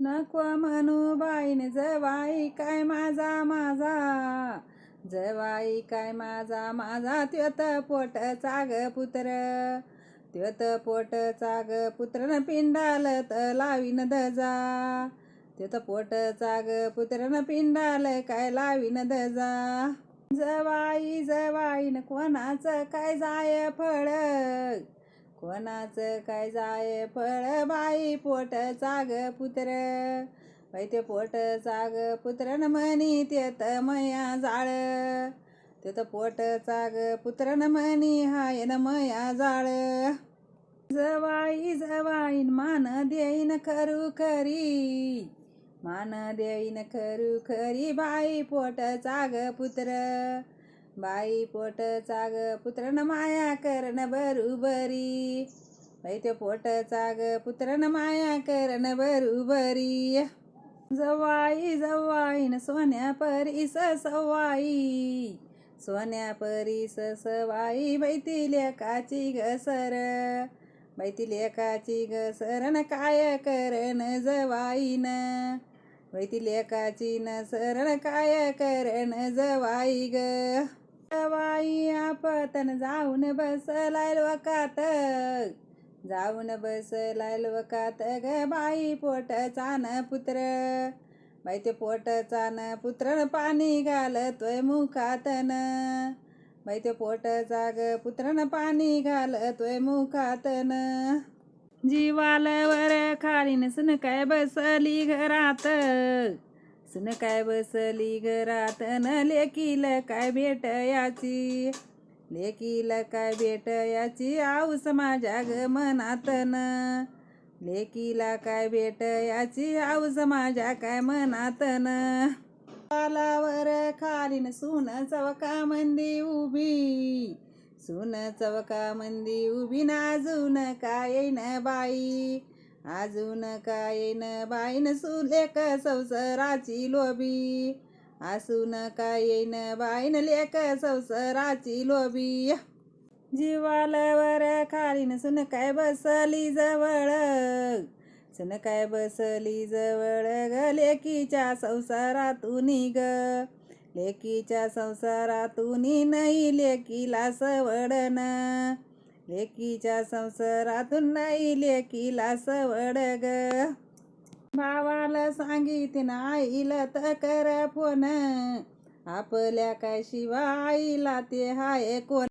नको म्हणू बाईन जवाई काय माझा माझा. जवाई काय माझा माझा त्योत पोट चाग पुत्र. त्योत पोट चाग पुत्र न पिंडाल त लावीन दजा त्योत पोट चाग पुत्र न पिंडाल काय लावीन दजा जवाई जवाईन कोणाचं काय जाय फळ? कोणाचं काय जाय फळ बाई पोट चाग पुत्र. बाई ते पोट चाग पुत्र न म्हणी तेत मया जाळ. ते तर पोट चाग पुत्र न म्हणी हाय न मया जाळ. जवाई जवाईन मान देईन खरू खरी. मान देईन खरू खरी बाई पोट चाग पुत्र. बाई पोट चाग पुत्र न माया करण बरुबरी. बाई ते पोट चाग पुत्र न माया करण बरुबरी. जवाई जवाईन सोन्या परीस सवाई. सोन्या परीस सवाई बैती लेकाची घसर बैती लेकाची घसरण काय करण जवाईन वैती लेकाची न सरण काय करण जवाई ग. वाई आपतन जाऊन बसलाय लोकात. जाऊन बसलाय लोकात ग बाई पोट चान पुत्र. बाई ते पोट चान पुत्र पाणी घालतोय मुखातन. बाई ते पोट जाग पुत्रन पाणी घालतोय मुखातन. जीवालवर खालीन सुन काय बसली घरात? सुन काय बसली घरात न लेकील काय भेट याची लेकीला काय भेट याची आऊस माझ्या ग मनातन. लेकीला काय भेट याची आऊस माझ्या काय मनातन? पालावर खालीन सुन चवका मंदी उभी. सुन चवका मंदी उभी. नाजून काय न बाई? अजून काय न बाईन सुलेख संसाराची लोबी असून काय येईन बाईन लेक संसाराची लोबी जीवालवर खालीन सुन काय बसली जवळ. सुन काय बसली जवळ ग लेकीच्या संसारातून ग लेकीच्या संसारातून नाही लेकीला सवडन. लेकीच्या संसारातून नाही लेकीला सवड ग. भावाला सांगितन आईला तर कर फोन. आपल्या काय शिवाईला ते हाय कोण?